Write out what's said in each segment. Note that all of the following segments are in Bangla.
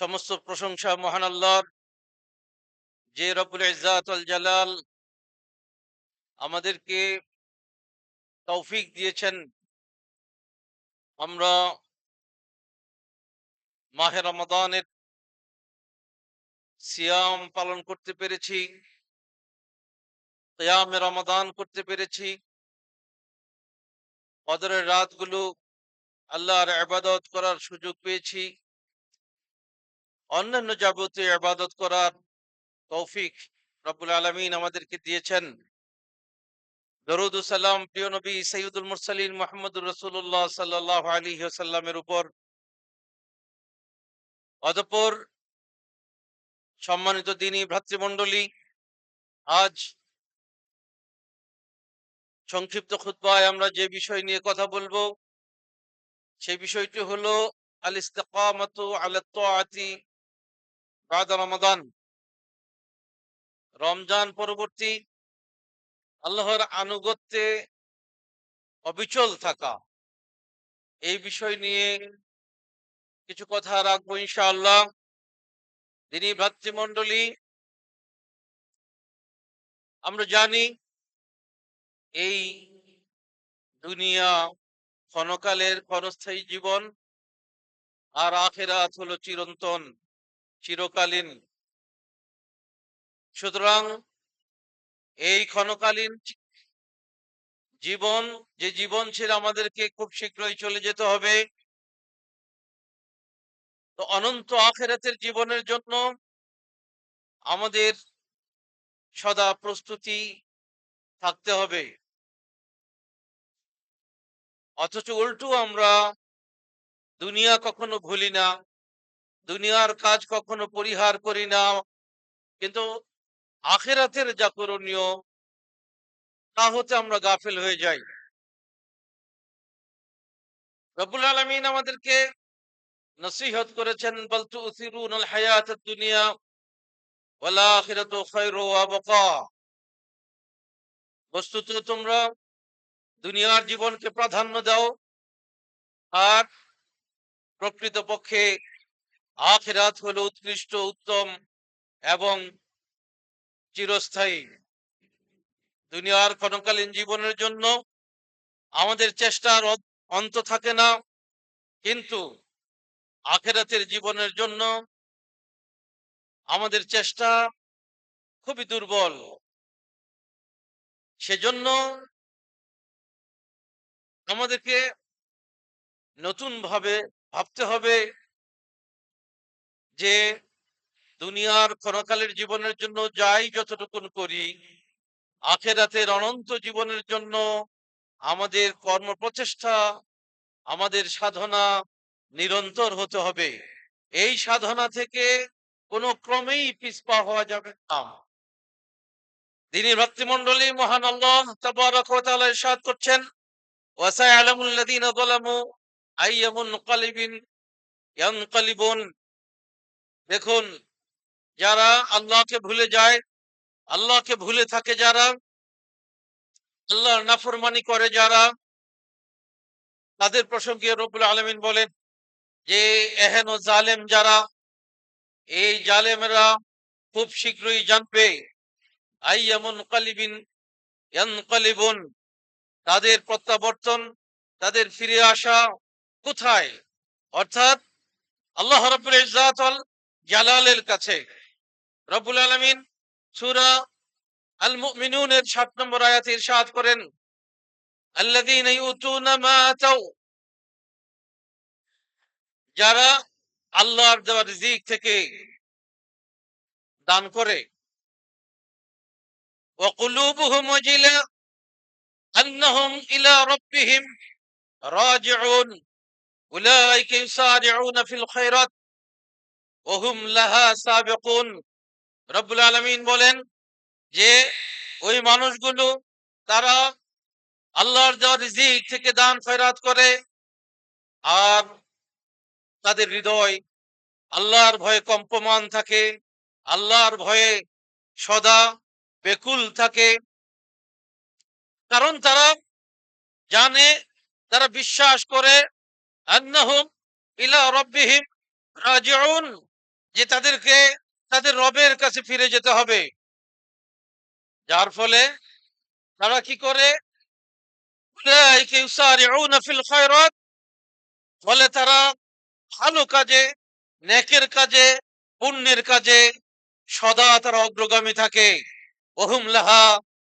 সমস্ত প্রশংসা মহান আল্লাহর। যে রব্বুল ইজ্জাতুল জালাল আমাদেরকে তৌফিক দিয়েছেন, আমরা মাহে রমাদানের সিয়াম পালন করতে পেরেছি, কিয়ামে রমাদান করতে পেরেছি। কদরের রাতগুলো আল্লাহর আবাদত করার সুযোগ পেয়েছি। অন্যান্য যাবতীয় ইবাদত করার তৌফিক রব্বুল আলামিন আমাদেরকে দিয়েছেন। দরুদ ও সালাম প্রিয় নবী সৈয়দুল মুরসালিন মোহাম্মদুর রসুল্লাহ সাল্লাহ আলী সাল্লামের উপর। অতঃপর সম্মানিত দিনী ভ্রাতৃমণ্ডলী, আজ সংক্ষিপ্ত খুতবায় আমরা যে বিষয় নিয়ে কথা বলব সেই বিষয়টি হলো আল ইস্তেকামাতু আলা তাআতি বাদা রমাদান রমজান পরবর্তী আল্লাহর আনুগত্যে অবিচল থাকা। এই বিষয় নিয়ে কিছু কথা রাখব ইনশাআল্লাহ। তিনি ভ্রাতৃমণ্ডলী আমরা জানি এই দুনিয়া ক্ষণকালের ক্ষণস্থায়ী জীবন আর আখেরাত হলো চিরন্তন। চিরকালীন। সুতরাং এই ক্ষণকালীন জীবন, যে জীবন ছিল আমাদেরকে খুব শীঘ্রই চলে যেতে হবে। তো অনন্ত আখেরাতের জীবনের জন্য আমাদের সদা প্রস্তুতি থাকতে হবে। অথচ উল্টো আমরা দুনিয়া কখনো ভুলি না। দুনিয়ার কাজ কখনো পরিহার করি না। কিন্তু আখেরাতের যা করণীয়, তা হতে আমরা গাফেল হয়ে যাই। রব্বুল আলমিন আমাদেরকে নসিহত করেছেন বলতু উসিরুন হায়াত দুনিয়া বস্তুত তোমরা দুনিয়ার জীবনকে প্রাধান্য দাও, আর প্রকৃতপক্ষে আখিরাত হলো উৎকৃষ্ট, উত্তম এবং চিরস্থায়ী। দুনিয়ার ক্ষণকালীন জীবনের জন্য আমাদের চেষ্টার অন্ত থাকে না। কিন্তু আখেরাতের জীবনের জন্য আমাদের চেষ্টা খুবই দুর্বল। সেজন্য আমাদেরকে নতুন ভাবে ভাবতে হবে। যে দুনিয়ার ক্ষণকালের জীবনের জন্য যাই যতটুকুন করি, আখেরাতের অনন্ত জীবনের জন্য আমাদের কর্ম প্রচেষ্টা আমাদের সাধনা নিরন্তর হতে হবে। এই সাধনা থেকে কোনো ক্রমেই পিছপা হওয়া যাবে না। দিনী ভক্তিমণ্ডলী মহান আল্লাহ তাবারক ওয়া করছেন ওয়াসায়ালামুল লাযীনা যালামু আইয়ামুন কালিবিন দেখুন, যারা আল্লাহকে ভুলে যায়, আল্লাহকে ভুলে থাকে যারা, আল্লাহর নাফরমানি করে যারা, তাদের প্রসঙ্গে রব্বুল আলামিন বলেন যে, এহেন জালেম যারা, এই জালেমেরা খুব শীঘ্রই জানবে, আইয়ামুন কালিবিন ইয়ানকালিবুন, তাদের প্রত্যাবর্তন, তাদের ফিরে আসা কোথায়? অর্থাৎ আল্লাহ রাব্বুল ইজ্জাত ওয়াল জালালের কাছে রব্বুল আলামিন সূরা আল মুমিনুনের 7 নম্বর আয়াতে ইরশাদ করেন আল্লাযীনা ইউতুনা মা আতাউ যারা আল্লাহর দেওয়া রিজিক থেকে দান করে وقلوبهم وجلة أنهم إلى ربهم راجعون أولئك يسارعون في الخيرات ওহুম লাহা সাবেকুন। রব্বুল আলমিন বলেন যে, ওই মানুষগুলো, তারা আল্লাহর রিজিক থেকে দান ফেরাত করে আর তাদের হৃদয় আল্লাহর ভয়ে কম্পমান থাকে, আল্লাহর ভয়ে সদা বেকুল থাকে। কারণ তারা জানে, তারা বিশ্বাস করে, আন্নাহুম ইলা রব্বিহিম রাজিউন। যে তাদেরকে, তাদের রবের কাছে ফিরে যেতে হবে। যার ফলে তারা কি করে? ফলে তারা ভালো কাজে, নেকের কাজে, পুণ্যের কাজে সদা তারা অগ্রগামী থাকে। ওহুম লাহা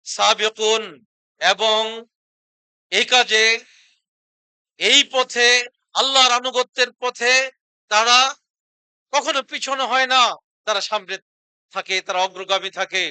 সাবিকুন এবং এই কাজে, এই পথে, আল্লাহর আনুগত্যের পথে তারা কখনো পিছনে হয় না। তারা সামনে থাকে তারা অগ্রগামী থাকে।